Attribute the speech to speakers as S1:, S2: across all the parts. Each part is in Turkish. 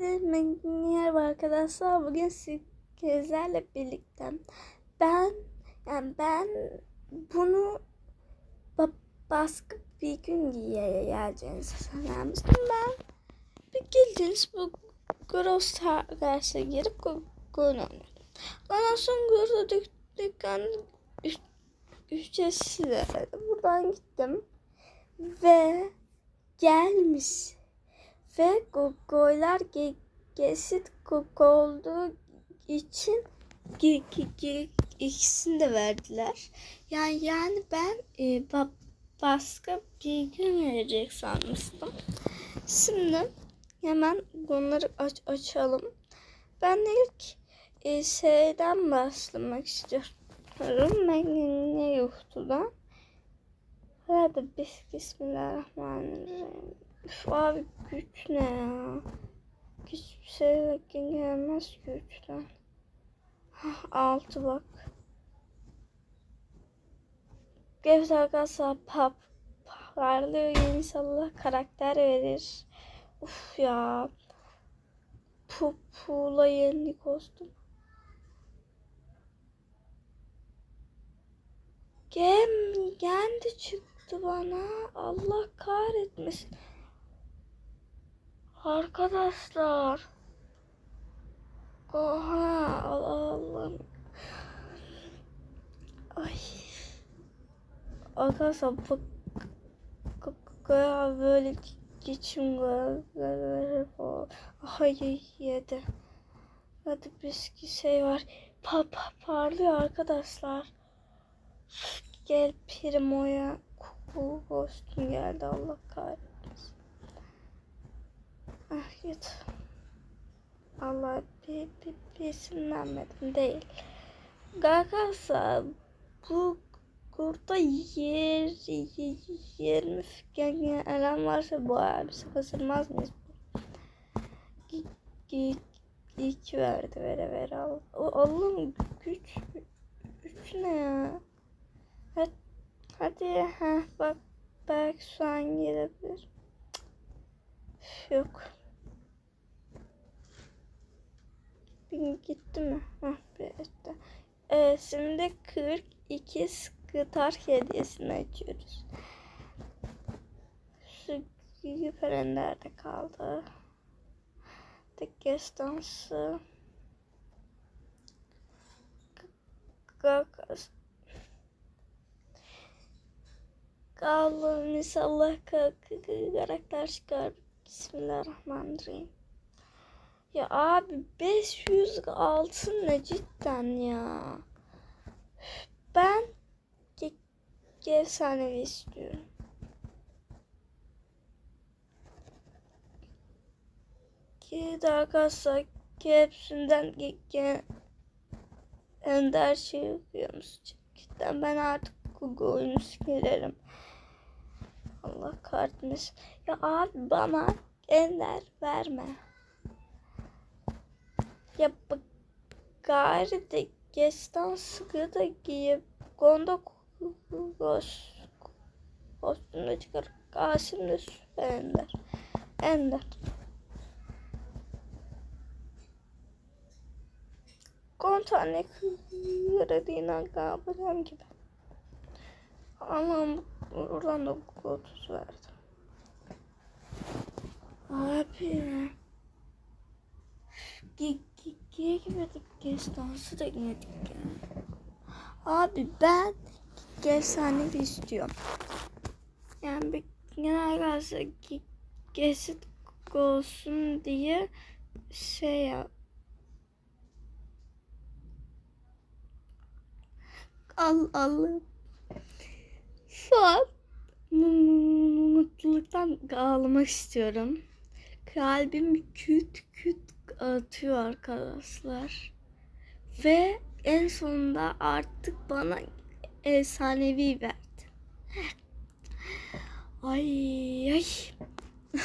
S1: Merhaba arkadaşlar. Bugün sizlerle birlikte ben yani ben bunu ba- baskı bir gün giyeceğini sanmıştım ben. Bir girdiniz bu Gross Stars'a girip go- gol oynadım. Ondan sonra burada dük dükkan üç- ücretsiz. Buradan gittim ve gelmiş ve go goller ge gesit olduğu için ikisini de verdiler. Yani yani ben e, ba başka bir gün verecek sanmıştım. Şimdi hemen bunları aç açalım. Ben ilk e, şeyden başlamak istiyorum. Ne yoktu Hadi bis Bismillahirrahmanirrahim. Üf, abi güç ne ya? Hiçbir şey gelmez güçten. Altı bak. Gevze arkadaşlar pap parlıyor inşallah karakter verir. Uf ya. Pu pula yeni kostüm. Gem geldi çıktı bana. Allah kahretmesin. Arkadaşlar. Oha Allah Allah. Ay. Arkadaşlar bak. Böyle geçim var. Hayır yedi. Hadi biski şey var. Pa, pa parlıyor arkadaşlar. Gel Primo'ya kuku kostüm geldi Allah kahretmesin. Ah git. Allah bir, bir, bir isimlenmedim değil. Arkadaşlar bu burada yer, yer, 20 alan varsa bu abi kazanmaz mıyız? İki verdi vere vere al. Allah'ım güç güç ne ya? Hadi, hadi ha bak belki şu an gelebilir. Yok. Gitti mi? Hah bitti. Evet, şimdi 42 Star hediyesini açıyoruz. Şu yüperenlerde kaldı. Tek destansı. Gakas. Allah'ım inşallah karakter çıkar. Bismillahirrahmanirrahim. Ya abi 500 altın ne cidden ya. Ben efsanevi istiyorum. Ki daha kalsak ki hepsinden ender şey okuyormuş. Cidden ben artık Google oyunu silerim. Allah kahretmesin. Ya abi bana ender verme. Ya gari de geçten sıkı da giyip gonda koş kostümle çıkar. Kasimle süper ender. Ender. Kontane kırıdığına kapıdan gibi. Allah'ım oradan da 30 verdim. Abi. Gigi'ye gidedik. Gestansı da yedik ya. Abi ben efsanevi istiyorum. Yani bir genel gelse gesit olsun diye şey yap. Al. Şu an mutluluktan ağlamak istiyorum. Kalbim küt küt atıyor arkadaşlar. Ve en sonunda artık bana efsanevi verdi. Ay ay.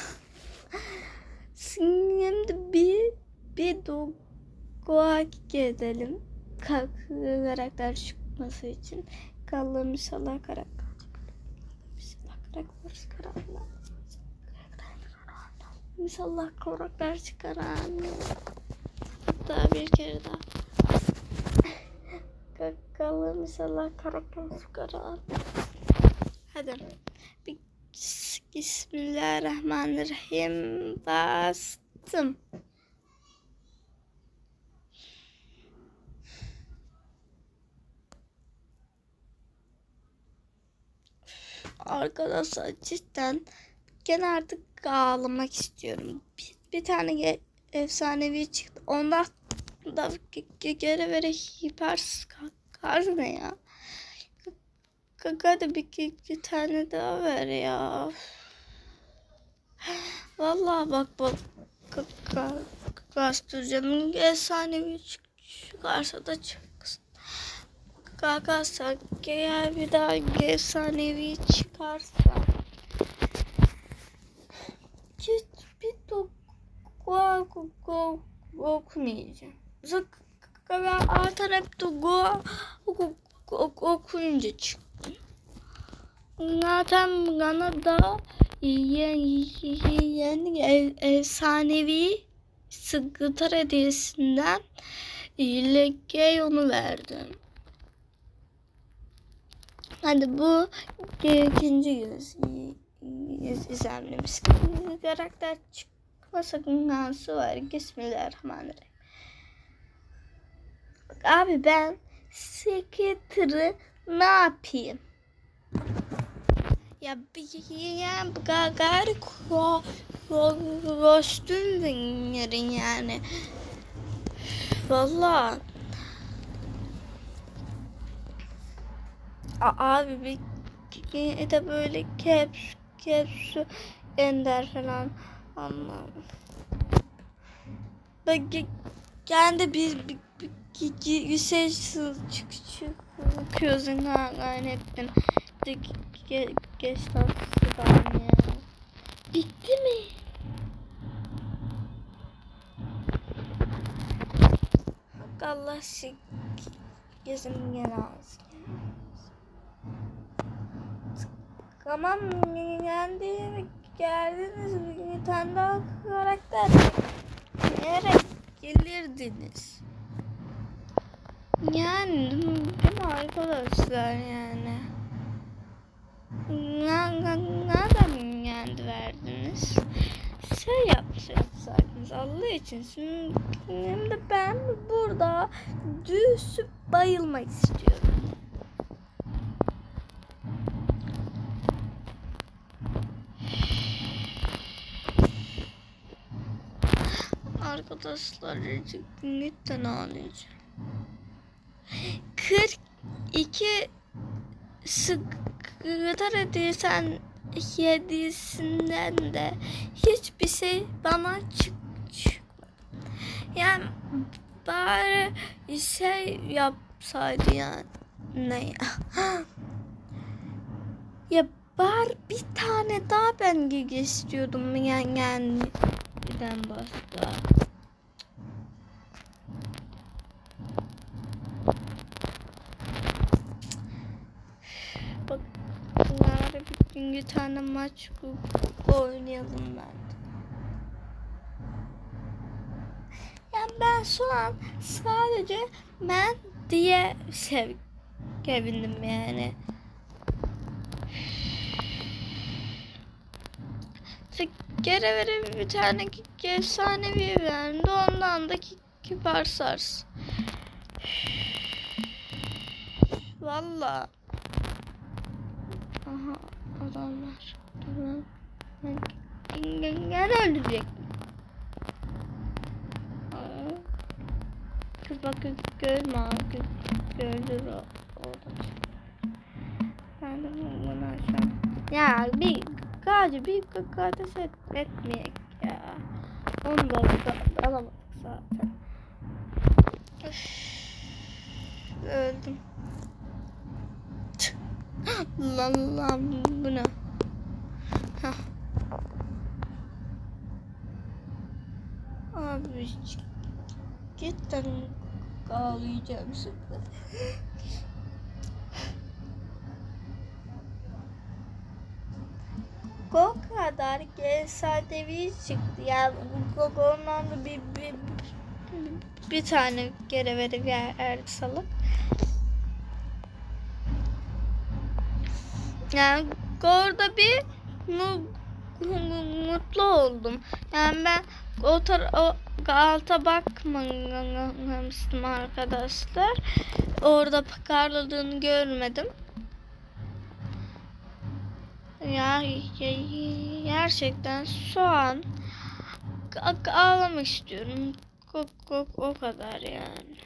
S1: Şimdi bir bir doğa edelim. Karakter çıkması için. Kallım inşallah karakter. Bismillah karakter karakter. İnşallah karakter çıkaran. Hatta bir kere daha. Bakalım inşallah karakter çıkaran. Hadi. Bir Bismillahirrahmanirrahim. Bastım. Arkadaşlar cidden gene artık ağlamak istiyorum. Bir, bir tane efsanevi çıktı. Ondan da ge- ge- geri vere hiper kar ne ya? Hadi bir, bir, tane daha ver ya. Vallahi bak bak bastıracağım. Efsanevi çık- çıkarsa da çıksın. Kalkarsa eğer bir daha efsanevi çıkarsa hiç bir tok go go go okumayacağım. Artan hep de go okuyunca çıktı. Zaten bana da yeni, yeni ev- efsanevi sıkıntı hediyesinden Leke onu verdim. Hadi bu ikinci yüz, yüz izlemimiz. Karakter çıkma sakıncası var. Bismillahirrahmanirrahim. Bak abi ben sekreteri ne yapayım? Ya ya gari ko ko kostüm verin yani. Vallahi. A- abi bir de böyle caps caps ender falan anlam. Bak kendi bir yüksek çık çıkıyorsun ha kaynettin. De ge, geç tatlısı ya. Bitti mi? Allah şık. Gözüm gene ağzı. Tamam yendi geldiniz daha karakter. Nereye gelirdiniz? Yani değil mi arkadaşlar yani? Ne- ne- Nereden yendi verdiniz? Şey yapsaydınız Allah için. Şimdi de ben burada düşüp bayılmak istiyorum. Arkadaşlar cidden ağlayacağım. 42 sıkıntı hediyesen hediyesinden de hiçbir şey bana çık çıkmadı. Yani bari şey yapsaydı yani. Ne ya? ya bari bir tane daha ben gigi istiyordum birden başka. Bak bari bir gün bir tane maç oynayalım ben. Yani ben şu an sadece ben diye sev sevindim yani. Geri vere bir tane ki- efsanevi verdi. Ondan da ki- kibar sars. Valla. Aha adamlar. Dur ben. Ben gene ölecek. Aa. Kız bak kız görme kız gördür o. Ben de bunu aşağı. Ya bir gacı bir kardeş et, etmeyek ya. Onu da al- alamadık zaten. Öldüm. Lan bu ne? Hah. Abi cidden ağlayacağım şimdi. Go kadar efsanevi çıktı. Yani Gogo'ndan da bir, bir, bir tane geri verip yer salıp. Yani orada bir mu, mu- mutlu oldum. Yani ben o, o alta bakmamıştım arkadaşlar. Orada parladığını görmedim. Ya, ya gerçekten şu an a- ağlamak istiyorum. O, o, o kadar yani.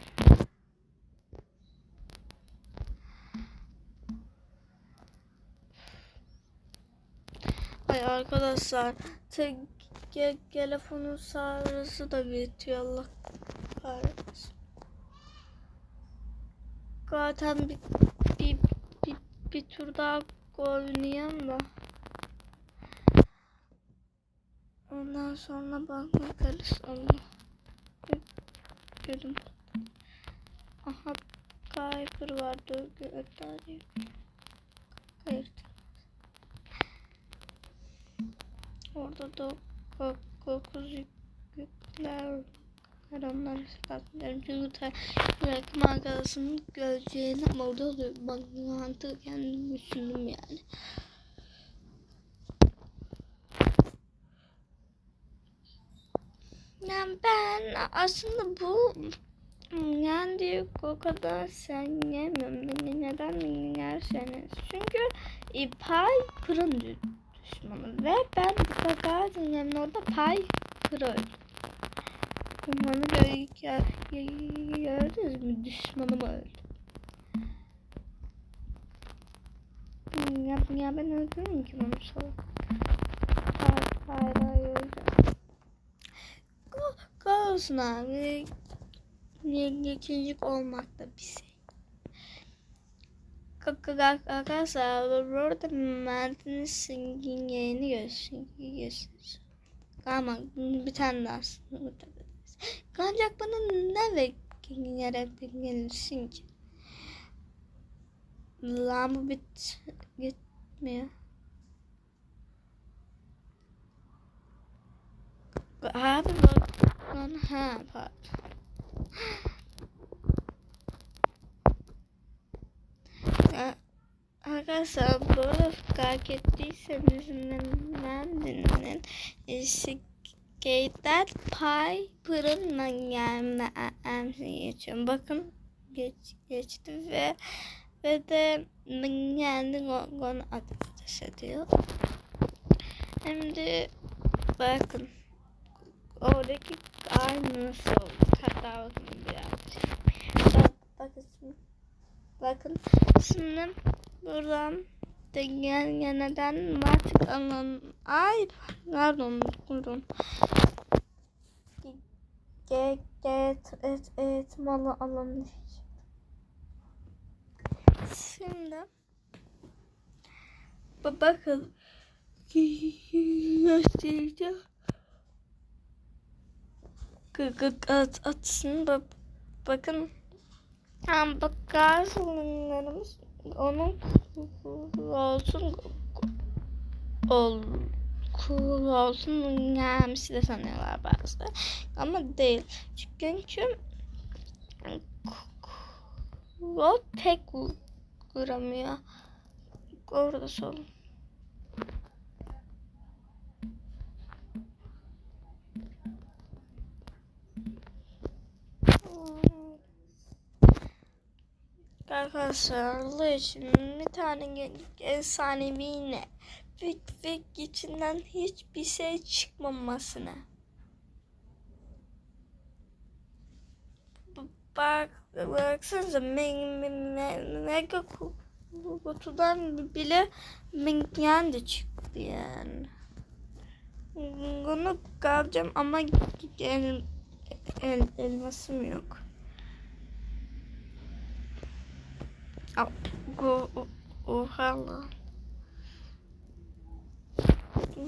S1: Ay arkadaşlar te, telefonun sarısı da bitiyor Allah kahretsin. Zaten bir, bir, bir, bir tur daha oynayayım da. Ondan sonra bak bakarız Allah. Gözüm. Aha Kaypır var dur göstereyim. Hayır. Orada da ko- kokuz yük- yükler. Onları satmıyorum çünkü ta bırakım arkadaşımın göreceğini ama orada oluyor. Bak kendim düşündüm yani. Yani ben aslında bu yani diyor o kadar sen yemiyorum. Neden yerseniz. Çünkü İpay Pır'ın düşmanı. Ve ben bu kadar dinlemin orada Pay Pır öldü. Umarım gö gö gö- gördünüz mü? Düşmanım öldü. Ya, ya ben öldürmeyeyim ki onu salak. Hayır, hayır, hayır. Olsun abi. İkincilik olmak da bir şey. Arkadaşlar burada Mert'in singin yayını gösteriyor. Ama bir tane daha sınırlayabiliriz. Ancak bana ne bekleyerek gelirsin ki? Lan bu bit gitmiyor. Abi bak ha pardon. Arkadaşlar bu arada fark ettiyseniz Nandi'nin Skater Piper'ın yani emsi geçiyorum. Bakın geç, geçti ve ve de kendi onu ateş ediyor. Hem de bakın oradaki aynısı oldu. Hatta bakın birazcık. Bak, bakın şimdi. Bakın şimdi buradan degen neden artık alan ay pardon pardon get get et et malı alanı şimdi ba- bakın. Göstereceğim Gıgık at atsın bak bakın Tam bakarsınlarımız onun olsun ol cool olsun gelmesi de sanıyorlar bazı ama değil. Çünkü o tek vuramıyor orada sorun Arkadaşlar için bir tane efsanevi yine ve, ve içinden hiçbir şey çıkmamasına. Bak, baksanıza me, me, me, mega kutudan bile mengen de çıktı yani. Bunu kalacağım ama el, el, elmasım yok. O, o, oha.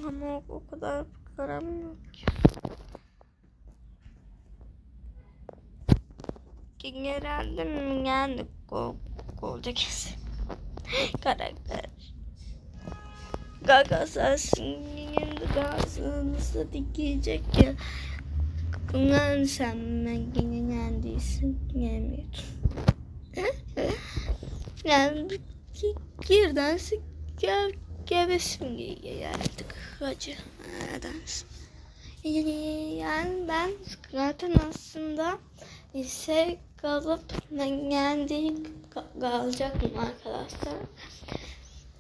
S1: Ama o, o kadar param yok ki. Genelde yani gol, golce kesin. Karakter. arkadaşlar şimdi karşınızda dikecek ya. Ulan sen ben yine neredeysin yemiyorsun. Yani girden gel gebesim geliyor artık hacı. Nedense. Yani ben zaten aslında lise kalıp kendi kalacaktım arkadaşlar.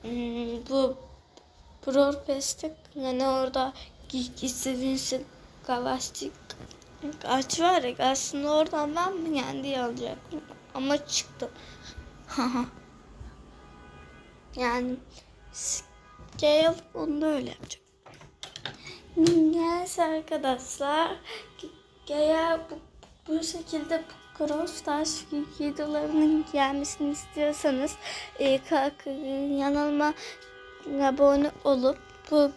S1: Hmm, bu Brorpest'te yani orada istediğiniz galastik aç var ya aslında oradan ben kendi alacaktım ama çıktı. yani scale onu öyle yapacak. Neyse arkadaşlar eğer bu, bu şekilde Cross Stars videolarının gelmesini istiyorsanız e, kalk, yanılma abone olup bu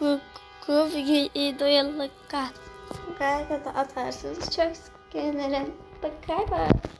S1: bu, bu videoya like da atarsınız. Çok sevinirim. Bye bye.